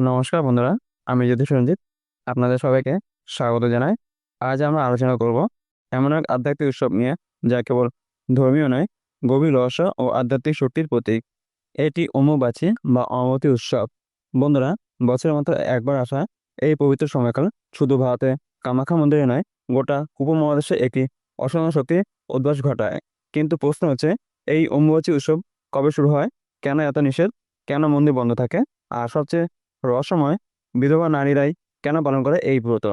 নমস্কার বন্ধুরা, আমি জ্যোতি সঞ্জিত আপনাদের সবাইকে স্বাগত জানাই। আজ আমরা আলোচনা করব এমন এক আধ্যাত্মিক উৎসব নিয়ে, যা কেবল ধর্মীয় নয়, গভীর রহস্য ও আধ্যাত্মিক শক্তির প্রতীক। এটি অম্বুবাচী বা অমাবতী উৎসব। বন্ধুরা, বছরের মতো একবার আসা এই পবিত্র সময়কাল শুধু ভারতে কামাখ্যা মন্দিরে নয়, গোটা উপমহাদেশে একটি অসাধারণ শক্তি উদ্ভাস ঘটায়। কিন্তু প্রশ্ন হচ্ছে, এই অম্বুবাচী উৎসব কবে শুরু হয়? কেন এত নিষেধ? কেন মন্দির বন্ধ থাকে? আর সবচেয়ে রহস্যময় বিধবা নারীরাই কেন পালন করে এই ব্রত?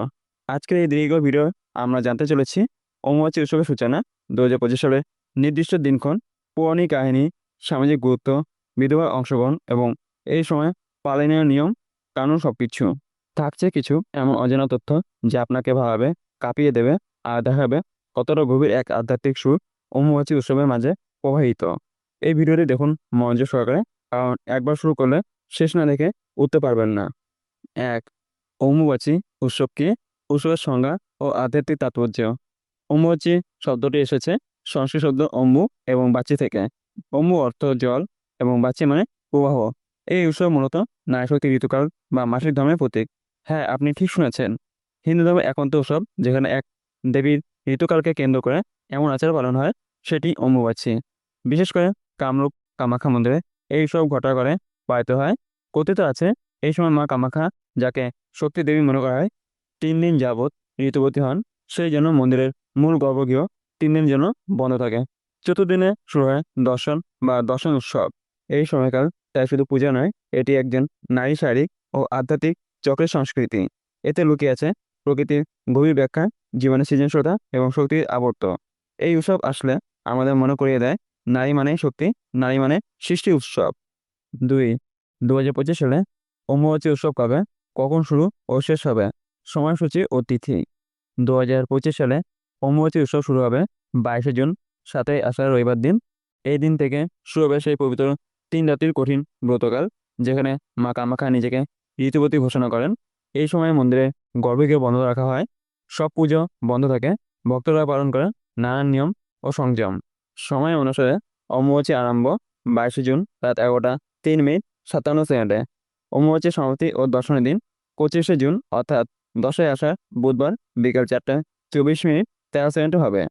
আজকের এই দীর্ঘ ভিডিও আমরা জানতে চলেছি অম্বুবাচী উৎসবের সূচনা। দু হাজার পঁচিশ সালে নির্দিষ্ট দিনক্ষণ পৌরাণিক কাহিনী, সামাজিক গুরুত্ব, বিধবার অংশগ্রহণ এবং এই সময় পালনীয় নিয়ম, কানুন সব কিছু থাকছে কিছু এমন অজানা তথ্য যা আপনাকে ভাবে কাঁপিয়ে দেবে আর দেখাবে কতটা গভীর এক আধ্যাত্মিক সুর অম্বুবাচী উৎসবের মাঝে প্রবাহিত। এই ভিডিওটি দেখুন মনোযোগ সহকারে, কারণ একবার শুরু করলে শেষ না দেখে উঠতে পারবেন না। এক, অম্বুবাচী উৎসব কি উৎসবের সংজ্ঞা ও আধ্যাত্মিক তাৎপর্য। অম্বুবাচী শব্দটি এসেছে সংস্কৃত শব্দ অম্বু এবং বাচি থেকে। অম্বু অর্থ জল এবং বাচি মানে প্রবাহ। এই উৎসব মূলত নারীশক্তি ঋতুকাল বা মাসিক ধর্মের প্রতীক। হ্যাঁ আপনি ঠিক শুনেছেন। হিন্দু ধর্মের একান্ত উৎসব যেখানে এক দেবীর ঋতুকালকে কেন্দ্র করে এমন আচার পালন হয়, সেটি অম্বুবাচী। বিশেষ করে কামরূপ কামাখ্যা মন্দিরে এই উৎসব ঘটা করে পালিত হয়। কথিত আছে, এই সময় মা কামাখ্যা, যাকে শক্তি দেবী মনে করা হয়, তিন দিন যাবৎ ঋতুবতী হন, সেই জন্য মন্দিরের মূল গর্ভগৃহ তিন দিন জন্য বন্ধ থাকে। চতুর্দিনে শুরু হয় দর্শন বা দর্শন উৎসব। এই সময়কাল তাই শুধু পূজা নয়, এটি একজন নারী শারীরিক ও আধ্যাত্মিক চক্রের সংস্কৃতি। এতে লুকিয়ে আছে প্রকৃতির গভীর ব্যাখ্যা, জীবনের সৃজনশীলতা এবং শক্তির আবর্ত। এই উৎসব আসলে আমাদের মনে করিয়ে দেয়, নারী মানে শক্তি, নারী মানে সৃষ্টি উৎসব। দুই দু হাজার পঁচিশ সালে অম্বুবাচী উৎসব কবে? কখন শুরু ও শেষ হবে? সময়সূচি ও তিথি। দু হাজার পঁচিশ সালে অম্বুবাচী উৎসব শুরু হবে বাইশে জুন, সাতই আষাঢ় রবিবার দিন। এই দিন থেকে শুরু হবে সেই পবিত্র তিন রাত্রির কঠিন ব্রতকাল, যেখানে মা কামাখ্যা নিজেকে ঋতুবতী ঘোষণা করেন। এই সময় মন্দিরে গর্ভগৃহ বন্ধ রাখা হয়। সব পুজো বন্ধ থাকে। ভক্তরা পালন করেন নানান নিয়ম ও সংযম। সময় অনুসারে অম্বুবাচী আরম্ভ বাইশে জুন রাত এগারোটা তিন মিনিট সাতান্ন সেকেন্ডে অম্বুবাচী সমাপ্তি ও দর্শনের দিন পঁচিশে জুন, অর্থাৎ দশই আসা বুধবার বিকেল চারটা, চব্বিশ মিনিট তেরো সেকেন্ডে হবে।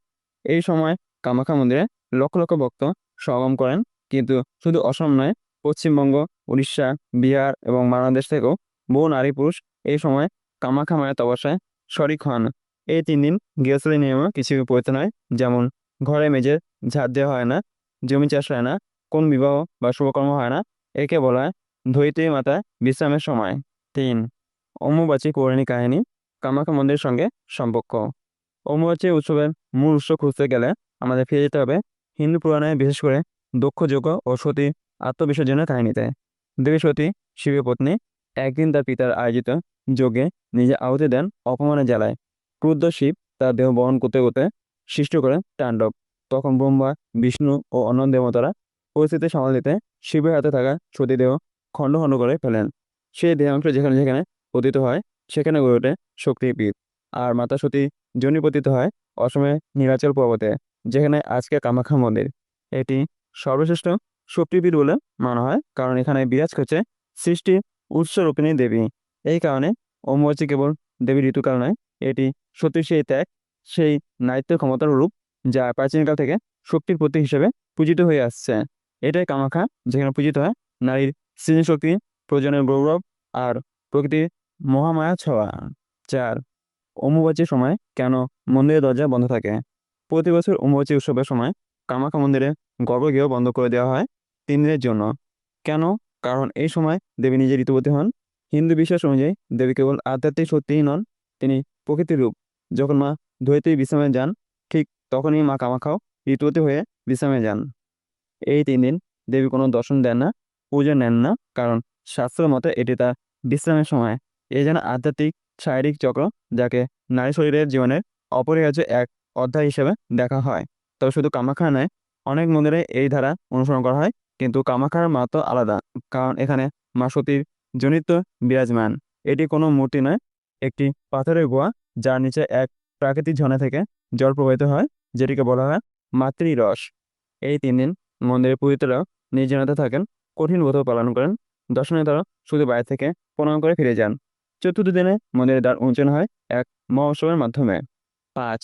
এই সময় কামাখ্যা মন্দিরে লক্ষ লক্ষ ভক্ত সমাগম করেন, কিন্তু শুধু অসম নয়, পশ্চিমবঙ্গ, উড়িষ্যা, বিহার এবং বাংলাদেশ থেকেও বহু নারী পুরুষ এই সময় কামাখ্যা মায়ের তপস্যায় শরিক হন। এই তিন দিন গৃহস্থলী নিয়মে কিছু পড়তে নয় যেমন ঘরে মেঝে ঝাড় দেওয়া হয় না, জমি চাষ হয় না, কোন বিবাহ বা শুভকর্ম হয় না একে বলা হয় ধৈত্রী মাতা বিশ্রামের সময়। তিন, অম্বুবাচী পৌরাণিক কাহিনী কামাখ্যা মন্দিরের সঙ্গে সম্পর্ক। অম্বুবাচী উৎসবের মূল উৎস খুঁজতে গেলে আমাদের ফিরে যেতে হবে হিন্দু পুরাণে, বিশেষ করে দক্ষ যজ্ঞ ও সতী আত্মবিসর্জনের কাহিনীতে। দেবী সতী শিবের পত্নী একদিন তার পিতার আয়োজিত যোগে নিজে আহুতি দেন অপমানের জ্বালায়। ক্রুদ্ধ শিব তার দেহ বহন করতে করতে সৃষ্টি করেন তাণ্ডব। তখন ব্রহ্মা, বিষ্ণু ও অন্য দেবতারা পরিস্থিতি সামাল দিতে শিবের হাতে থাকা সতীদেহ খণ্ড খণ্ড করে ফেলেন। সেই দেহাংশ যেখানে যেখানে পতিত হয়, সেখানে গড়ে ওঠে শক্তিপীঠ। আর মাতা সতী জনি পতিত হয় অসমে নীলাচল পর্বতে, যেখানে আজকে কামাখ্যা মন্দির। এটি সর্বশ্রেষ্ঠ শক্তিপীঠ বলে মানা হয়, কারণ এখানে বিরাজ করছে সৃষ্টি উৎসরূপিণী দেবী। এই কারণে অম্বুবাচী কেবল দেবীর ঋতুকাল নয় এটি সত্যি সেই ত্যাগ, সেই নারীত্ব ক্ষমতার রূপ, যা প্রাচীনকাল থেকে শক্তির প্রতীক হিসেবে পূজিত হয়ে আসছে। এটাই কামাখ্যা, যেখানে পূজিত হয় নারীর সৃজনশক্তি, প্রয়োজনের গৌরব আর প্রকৃতির মহামায়া ছোঁয়া। চার অম্বুবাচীর সময় কেন মন্দিরের দরজা বন্ধ থাকে? প্রতি বছর অম্বুবাচী উৎসবের সময় কামাখ্যা মন্দিরে গর্ভগৃহ বন্ধ করে দেওয়া হয় তিন দিনের জন্য। কেন? কারণ এই সময় দেবী নিজে ঋতুবতী হন। হিন্দু বিশ্বাস অনুযায়ী দেবী কেবল আধ্যাত্মিক সত্যিই নন, তিনি প্রকৃতির রূপ। যখন মা ধৈত্রী বিশ্রামে যান, ঠিক তখনই মা কামাখ্যাও ঋতুবতী হয়ে বিশ্রামে যান। এই তিন দিন দেবী কোনো দর্শন দেন না, পুজো নেন না। কারণ শাস্ত্র মতে এটি তার বিশ্রামের সময়। এই যেন আধ্যাত্মিক শারীরিক চক্র যাকে নারী শরীরের জীবনের অপরিহার্য এক অধ্যায় হিসেবে দেখা হয়। তবে শুধু কামাখ্যা নয়, অনেক মন্দিরে এই ধারা অনুসরণ করা হয়। কিন্তু কামাখ্যার মাহাত্ম আলাদা, কারণ এখানে মা সতীর জনিত বিরাজমান। এটি কোনো মূর্তি নয়, একটি পাথরের গুহা, যার নিচে এক প্রাকৃতিক ঝর্ণা থেকে জল প্রবাহিত হয়, যেটিকে বলা হয় মাতৃরস। এই তিন দিন মন্দিরের পুরোহিতরাও নির্জনতা থাকেন, কঠিন ব্রত পালন করেন। দর্শনার্থীরা শুধু বাইরে থেকে প্রণাম করে ফিরে যান। চতুর্থ দিনে মন্দিরের দ্বার উন্মোচন হয় এক মহোৎসবের মাধ্যমে। পাঁচ,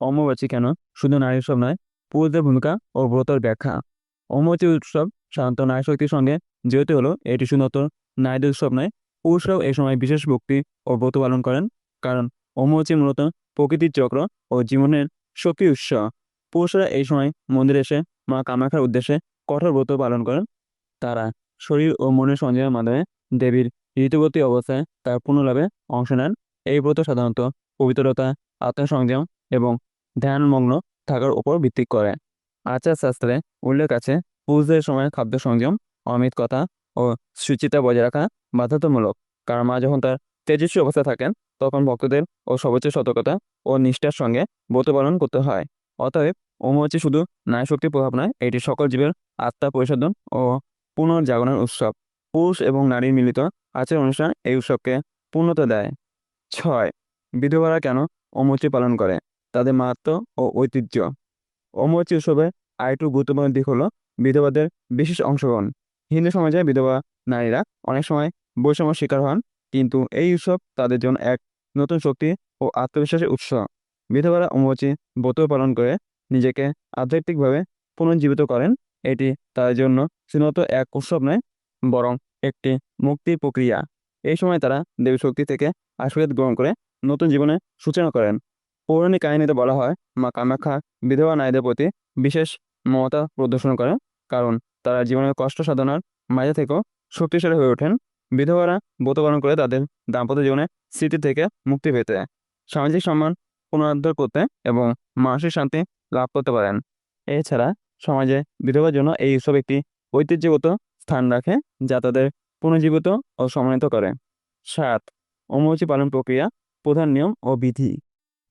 অম্বুবাচী কেন? শুধু নারী উৎসব নয়, পুরুষদের ভূমিকা ও ব্রতর ব্যাখ্যা। অম্বুবাচী উৎসব সাধারণত নারী শক্তির সঙ্গে জড়িত হলো এটি শুধুমাত্র নারীদের উৎসব নয়, পুরুষরাও এই সময় বিশেষ ভক্তি ও ব্রত পালন করেন। কারণ অম্বুবাচী মূলত প্রকৃতির চক্র ও জীবনের শক্তি উৎস। পুরুষরা এই সময় মন্দিরে এসে মা কামাখ্যার উদ্দেশ্যে কঠোর ব্রত পালন করেন। তারা শরীর ও মনের সংযমের মাধ্যমে দেবীর ঋতুবতী অবস্থায় তার পুনর্লাভে অংশ নেন। এই ব্রত সাধারণত পবিত্রতা, আত্মসংযম এবং ধ্যানমগ্ন থাকার উপর ভিত্তি করে। আচার শাস্ত্রে উল্লেখ আছে, পুজোর সময় খাদ্য সংযম অমিত কথা ও সুচিতা বজায় রাখা বাধ্যতামূলক। কারণ মা যখন তার তেজস্বী অবস্থায় থাকেন, তখন ভক্তদের ও সর্বোচ্চ সতর্কতা ও নিষ্ঠার সঙ্গে ব্রত পালন করতে হয়। অতএব অম্বুবাচী শুধু নারী শক্তির প্রভাব নয়, এটি সকল জীবের আত্মা পরিশোধন ও পুনর্জাগরণের উৎসব। পুরুষ এবং নারীর মিলিত আচার অনুষ্ঠান এই উৎসবকে পূর্ণতা দেয়। ছয়, বিধবারা কেন অম্বুবাচী পালন করে? তাদের মাহাত্ম ও ঐতিহ্য। অম্বুবাচী উৎসবের আরেকটু গুরুত্বপূর্ণ দিক হলো বিধবাদের বিশেষ অংশগ্রহণ। হিন্দু সমাজে বিধবা নারীরা অনেক সময় বৈষম্য শিকার হন, কিন্তু এই উৎসব তাদের জন্য এক নতুন শক্তি ও আত্মবিশ্বাসের উৎস। বিধবারা অম্বুবাচী ব্রত পালন করে নিজেকে আধ্যাত্মিকভাবে পুনর্জীবিত করেন। এটি তাদের জন্য শুধুমাত্র এক উৎসব নয়, বরং একটি মুক্তির প্রক্রিয়া। এই সময় তারা দেবী শক্তি থেকে আশীর্বাদ গ্রহণ করে নতুন জীবনে সূচনা করেন। পৌরাণিক কাহিনীতে বলা হয়, মা কামাখ্যা বিধবা নারীদের প্রতি বিশেষ মমতা প্রদর্শন করেন, কারণ তারা জীবনের কষ্ট সাধনার মাঝে থেকেও শক্তিশালী হয়ে ওঠেন। বিধবারা ব্রত পালন করে তাদের দাম্পত্য জীবনে স্মৃতি থেকে মুক্তি পেতে। সামাজিক সম্মান পুনরুদ্ধার করতে এবং মানসিক শান্তি লাভ করতে পারেন। এছাড়া সমাজে বিধবার জন্য এই উৎসব একটি ঐতিহ্যগত স্থান রাখে, যা তাদের পুনর্জীবিত ও সম্মানিত করে। সাত, অম্বুবাচী পালন প্রক্রিয়া প্রধান নিয়ম ও বিধি।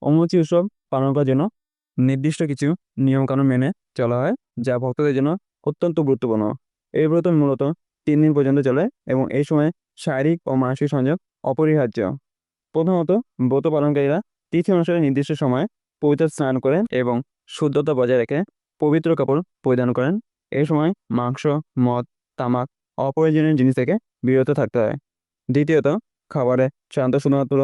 অম্বুবাচী উৎসব পালন করার জন্য নির্দিষ্ট কিছু নিয়মকানুন মেনে চলা হয়, যা ভক্তদের জন্য অত্যন্ত গুরুত্বপূর্ণ। এই ব্রত মূলত তিন দিন পর্যন্ত চলে এবং এই সময় শারীরিক ও মানসিক সংযোগ অপরিহার্য। প্রথমত ব্রত পালনকারীরা তিথি অনুসারে নির্দিষ্ট সময়ে পবিত্র স্নান করেন এবং শুদ্ধতা বজায় রেখে পবিত্র কাপড় পরিধান করেন। এই সময় মাংস, মদ, তামাক অপ্রয়োজনীয় জিনিস থেকে বিরত থাকতে হয়। দ্বিতীয়ত, খাবারে সাধারণত শুধুমাত্র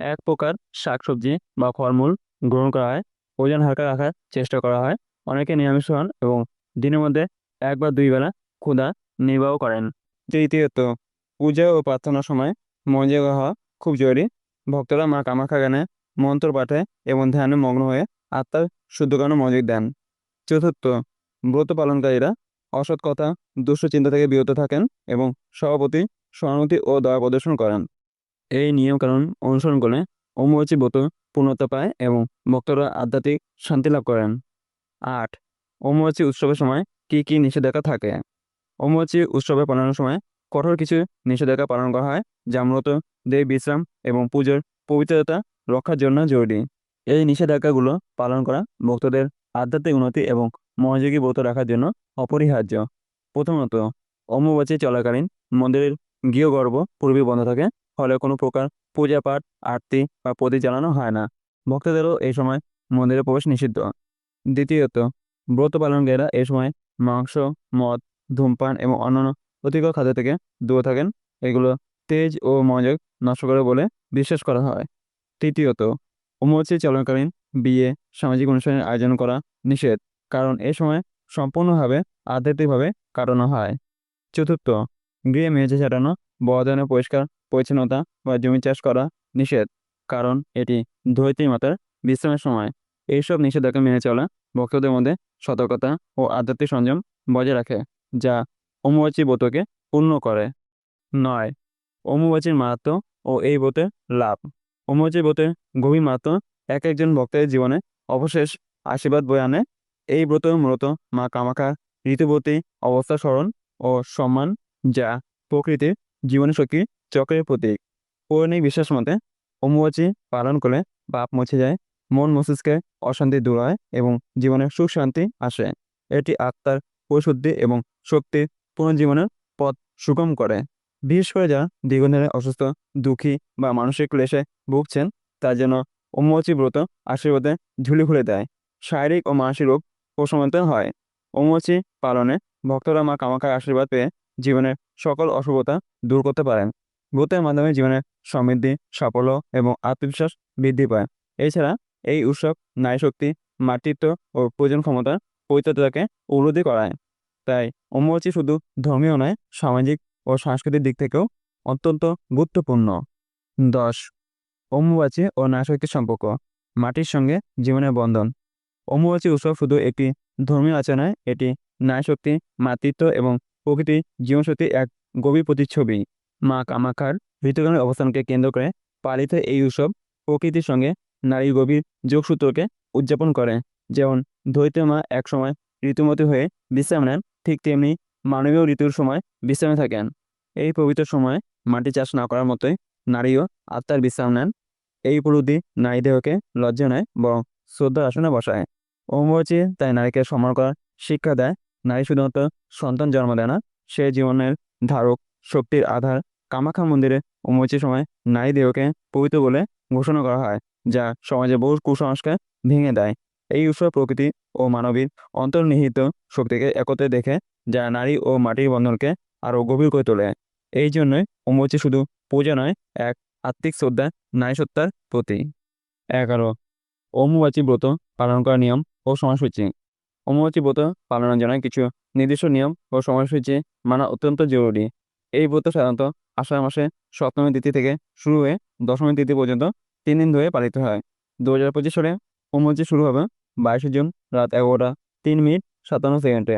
এক প্রকার শাকসবজি বা ফলমূল গ্রহণ করা হয়। ওজন হালকা রাখার চেষ্টা করা হয়। অনেকে নিরামিষ হন এবং দিনের মধ্যে এক বা দুই বেলা ক্ষুধা নির্বাহ করেন। তৃতীয়ত, পূজা ও প্রার্থনার সময় মনোযোগ হওয়া খুব জরুরি। ভক্তরা মা কামাখ্যা গানে মন্ত্র পাঠে এবং ধ্যানে মগ্ন হয়ে আত্মার শুদ্ধকরণে মনোযোগ দেন চতুর্থ, ব্রত পালনকারীরা অসৎ কথা, দুষ্ট চিন্তা থেকে বিরত থাকেন এবং সভাপতি সহানুভূতি ও দয়া প্রদর্শন করেন। এই নিয়মকানুন অনুসরণ করে অম্বুবাচী ব্রত পূর্ণতা পায় এবং ভক্তরা আধ্যাত্মিক শান্তি লাভ করেন। আট অম্বুবাচী উৎসবের সময় কী কী নিষেধাজ্ঞা থাকে? অম্বুবাচী উৎসবে পালনের সময় কঠোর কিছু নিষেধাজ্ঞা পালন করা হয়, যা মূলত দেব বিশ্রাম এবং পুজোর পবিত্রতা রক্ষার জন্য জরুরি। এই নিষেধাজ্ঞাগুলো পালন করা ভক্তদের আধ্যাত্মিক উন্নতি এবং মনোযোগী ব্রত রাখার জন্য অপরিহার্য। প্রথমত অম্বুবাচী চলাকালীন মন্দিরের গৃহগর্ভ পূর্বে বন্ধ থাকে, ফলে কোনো প্রকার পূজা পাঠ আরতি বা প্রদীপ জ্বালানো হয় না। ভক্তদেরও এই সময় মন্দিরে প্রবেশ নিষিদ্ধ। দ্বিতীয়ত, ব্রত পালনকারীরা এই সময় মাংস, মদ, ধূমপান এবং অন্যান্য ক্ষতিকর খাদ্য থেকে দূরে থাকেন। এগুলো তেজ ও মনোযোগ নষ্ট করে বলে বিশ্বাস করা হয়। তৃতীয়ত অম্বুবাচী চলাকালীন বিয়ে, সামাজিক অনুষ্ঠানের আয়োজন করা নিষেধ, কারণ এ সময় সম্পূর্ণভাবে আধ্যাত্মিকভাবে কাটানো হয়। চতুর্থ, গৃহে মেঝে ছাড়ানো বড় পরিষ্কার পরিচ্ছন্নতা বা জমি চাষ করা নিষেধ, কারণ এটি ধরিত্রী মাতার বিশ্রামের সময়। এইসব নিষেধাজ্ঞা মেনে চলা ভক্তদের মধ্যে সতর্কতা ও আধ্যাত্মিক সংযম বজায় রাখে, যা অম্বুবাচী ব্রতকে পূর্ণ করে। নয় অম্বুবাচীর মাহাত্ম ও এই ব্রতের লাভ। ব্রতের গভীর মাত্র এক একজন ভক্তের জীবনে অবশেষ আশীর্বাদ বয়ে আনে। এই ব্রত মূলত মা কামাখ্যার ঋতুবতী অবস্থা স্মরণ ও সম্মান যা প্রকৃতির জীবনী শক্তি চক্রের প্রতীক। পৌরাণিক বিশ্বাস মতে অম্বুবাচী পালন করলে পাপ মুছে যায়, মন মস্তিষ্কে অশান্তি দূর হয় এবং জীবনে সুখ শান্তি আসে। এটি আত্মার পরিশুদ্ধি এবং শক্তির পুনর্জীবনের পথ সুগম করে। বিশেষ করে যারা দীর্ঘদিনের অসুস্থ, দুঃখী বা মানসিক ক্লেশে ভুগছেন, তার জন্য অম্বুবাচী ব্রত আশীর্বাদে ঝুলি খুলে দেয়। শারীরিক ও মানসিক রোগ প্রশমিত হয়। অম্বুবাচী পালনে ভক্তরা মা কামাখার আশীর্বাদ পেয়ে জীবনের সকল অশুভতা দূর করতে পারেন। ব্রতের মাধ্যমে জীবনের সমৃদ্ধি, সাফল্য এবং আত্মবিশ্বাস বৃদ্ধি পায়। এছাড়া এই উৎসব নারী শক্তি, মাতৃত্ব ও প্রয়োজন ক্ষমতার পবিত্রতাকে উপলব্ধি করায়। তাই অম্বুবাচী শুধু ধর্মীয় নয়, সামাজিক ও সাংস্কৃতিক দিক থেকেও অত্যন্ত গুরুত্বপূর্ণ। দশ, অম্বুবাচী ও নারী শক্তির সম্পর্ক, মাটির সঙ্গে জীবনের বন্ধন। অম্বুবাচী উৎসব শুধু একটি ধর্মীয় আচার নয়, এটি নারী শক্তি মাতৃত্ব এবং প্রকৃতির জীবনশক্তির এক গভীর প্রতিচ্ছবি। মা কামাখার ঋতুকালের অবস্থানকে কেন্দ্র করে পালিত এই উৎসব প্রকৃতির সঙ্গে নারীর গভীর যোগসূত্রকে উদযাপন করে। যেমন ধৈত্য মা একসময় ঋতুমতী হয়ে বিশ্রাম নেন, ঠিক তেমনি মানবীয় ঋতুর সময় বিশ্রামে থাকেন। এই পবিত্র সময়ে মাটি চাষ না করার মতোই নারীও আত্মার বিশ্রাম নেন। এই উপলব্ধি নারী দেহকে লজ্জা নেয় বরং শ্রদ্ধার আসনে বসায়। অম্বুবাচী তাই নারীকে সম্মান করার শিক্ষা দেয়। নারী শুধুমাত্র সন্তান জন্ম দেয় না, সে জীবনের ধারক শক্তির আধার কামাখ্যা মন্দিরে অম্বুবাচীর সময় নারী দেহকে পবিত্র বলে ঘোষণা করা হয়, যা সমাজে বহু কুসংস্কার ভেঙে দেয়। এই উৎসব প্রকৃতি ও মানবীর অন্তর্নিহিত শক্তিকে একত্রে দেখে যা নারী ও মাটির বন্ধনকে আরও গভীর করে তোলে। এই জন্যই অম্বুবাচী শুধু পূজা নয়, এক আত্মিক শ্রদ্ধা নারী সত্তার প্রতি এগারো। অম্বুবাচী ব্রত পালন করার নিয়ম ও সময়সূচি। অম্বুবাচী ব্রত পালনের জন্য কিছু নির্দিষ্ট নিয়ম ও সময়সূচি মানা অত্যন্ত জরুরি। এই ব্রত সাধারণত আষাঢ় মাসে সপ্তমী তিথি থেকে শুরু হয়ে দশমী তিথি পর্যন্ত তিন দিন ধরে পালিত হয়। দু হাজার পঁচিশ সালে অম্বুবাচী শুরু হবে বাইশে জুন রাত এগারোটা, তিন মিনিট সাতান্ন সেকেন্ডে।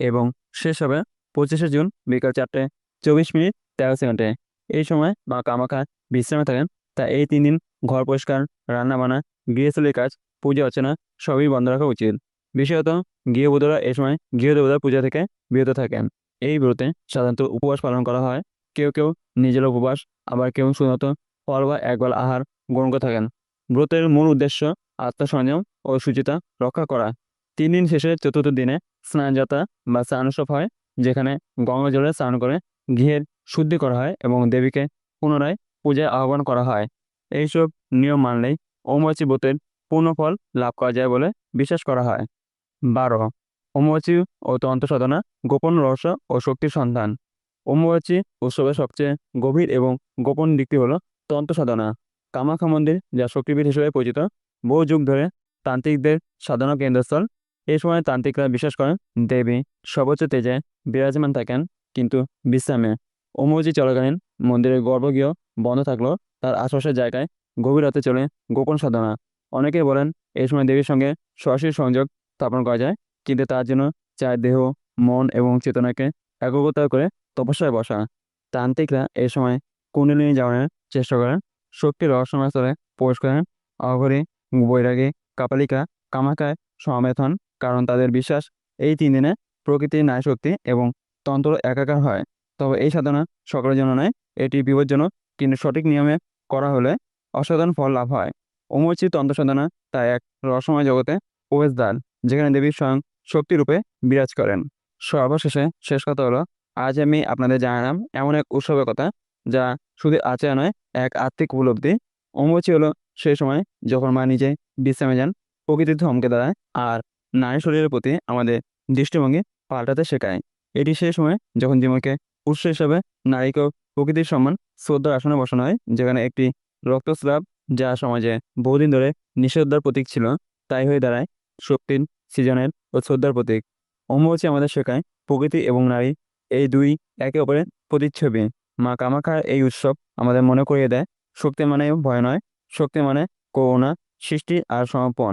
এবং শেষ হবে পঁচিশে জুন বিকাল চারটে, চব্বিশ মিনিট, তেরো সেকেন্ডে। এই সময় মা কামাখা বিশ্রামে থাকেন তাই এই তিন দিন ঘর পরিষ্কার রান্নাবান্না গৃহস্থলীর কাজ, পূজা অর্চনা সবই বন্ধ রাখা উচিত। বিশেষত গৃহবধূরা এই সময় গৃহদেবতার পূজা থেকে বিরত থাকেন। এই ব্রতে সাধারণত উপবাস পালন করা হয়। কেউ কেউ নিজের উপবাস, আবার কেউ শুধুমাত্র ফল বা একবেল আহার গ্রহণ করে থাকেন। ব্রতের মূল উদ্দেশ্য আত্মসংযম ও সুচিতা রক্ষা করা। তিন দিন শেষে চতুর্থ দিনে স্নানযাত্রা বা স্নান উৎসব হয়, যেখানে গঙ্গা জলে স্নান করে ঘিয়ের শুদ্ধি করা হয় এবং দেবীকে পুনরায় পূজায় আহ্বান করা হয়। এইসব নিয়ম মানলেই অম্বুবাচী ব্রতের পূর্ণ ফল লাভ করা যায় বলে বিশ্বাস করা হয়। বারো, অম্বুবাচী ও তন্ত্র সাধনা গোপন রহস্য ও শক্তির সন্ধান। অম্বুবাচী উৎসবের সবচেয়ে গভীর এবং গোপন দিকটি হলো তন্ত্র সাধনা কামাখ্যা মন্দির, যা শক্তিপীঠ হিসেবে পরিচিত, বহু যুগ ধরে তান্ত্রিকদের সাধনা কেন্দ্রস্থল এই সময় তান্ত্রিকরা বিশ্বাস করেন, দেবী সর্বোচ্চ তেজে বিরাজমান থাকেন, কিন্তু বিশ্রামে অম্বুবাচী চলাকালীন মন্দিরের গর্ভগৃহ বন্ধ থাকলেও তার আশপাশের জায়গায় গভীর রাতে চলে গোপন সাধনা। অনেকেই বলেন, এই সময় দেবীর সঙ্গে সরাসরি সংযোগ স্থাপন করা যায়, কিন্তু তার জন্য চায় দেহ, মন এবং চেতনাকে একগতা করে তপস্যায় বসা। তান্ত্রিকরা এই সময় কুণ্ডলিনী যাওয়ানোর চেষ্টা করেন শক্তির রহস্যময় স্তরে প্রবেশ করেন, অঘরী, বৈরাগী, কাপালিকা, কামাকায়, সমাবেত হন। কারণ তাদের বিশ্বাস এই তিন দিনে প্রকৃতির ন্যায় শক্তি এবং তন্ত্র একাকার হয়। তবে এই সাধনা সকলের জন্য নয়, এটি বিপজ্জনক কিন্তু সঠিক নিয়মে করা হলে অসাধারণ ফল লাভ হয়। অমরচিত তন্ত্র সাধনা তা এক রসময় জগতে প্রবেশদ্বার যেখানে দেবী স্বয়ং শক্তিরূপে বিরাজ করেন। সর্বশেষে শেষ কথা হলো, আজ আমি আপনাদের জানালাম এমন এক উৎসবের কথা যা শুধু আচার নয়, এক আত্মিক উপলব্ধি। অম্বুবাচী হলো সেই সময় যখন মা নিজে বিশ্রামে যান প্রকৃতির ধমকে দাঁড়ায় আর নারী শরীরের প্রতি আমাদের দৃষ্টিভঙ্গি পাল্টাতে শেখায়। এটি সেই সময় যখন জীবনকে উৎস হিসাবে নারীকেও প্রকৃতির সম্মান শ্রদ্ধার আসনে বসানো হয়, যেখানে একটি রক্তস্রাব যা সমাজে বহুদিন ধরে নিষেধার প্রতীক ছিল, তাই হয়ে দাঁড়ায় শক্তির সৃজনের ও শ্রদ্ধার প্রতীক। অম্বুবাচী আমাদের শেখায় প্রকৃতি এবং নারী এই দুই একে অপরের প্রতিচ্ছবি। মা কামাখার এই উৎসব আমাদের মনে করিয়ে দেয়, শক্তি মানে ভয় নয়, শক্তি মানে করুণা, সৃষ্টি আর সমর্পণ।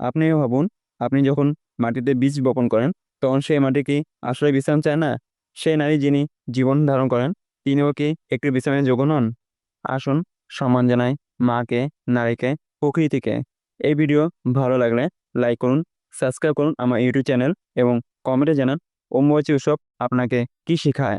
আপনিও ভাবুন আপনি যখন মাটিতে বীজ বপন করেন, তখন সেই মাটি কি আসলে বিশ্রাম চায় না? সেই নারী যিনি জীবন ধারণ করেন, তিনিও কি একটি বিশ্রামের যোগ্য নন আসুন সম্মান জানাই মাকে, নারীকে, প্রকৃতিকে। এই ভিডিও ভালো লাগলে লাইক করুন, সাবস্ক্রাইব করুন আমার ইউটিউব চ্যানেল এবং কমেন্টে জানান অম্বুবাচী উৎসব আপনাকে কি শেখায়।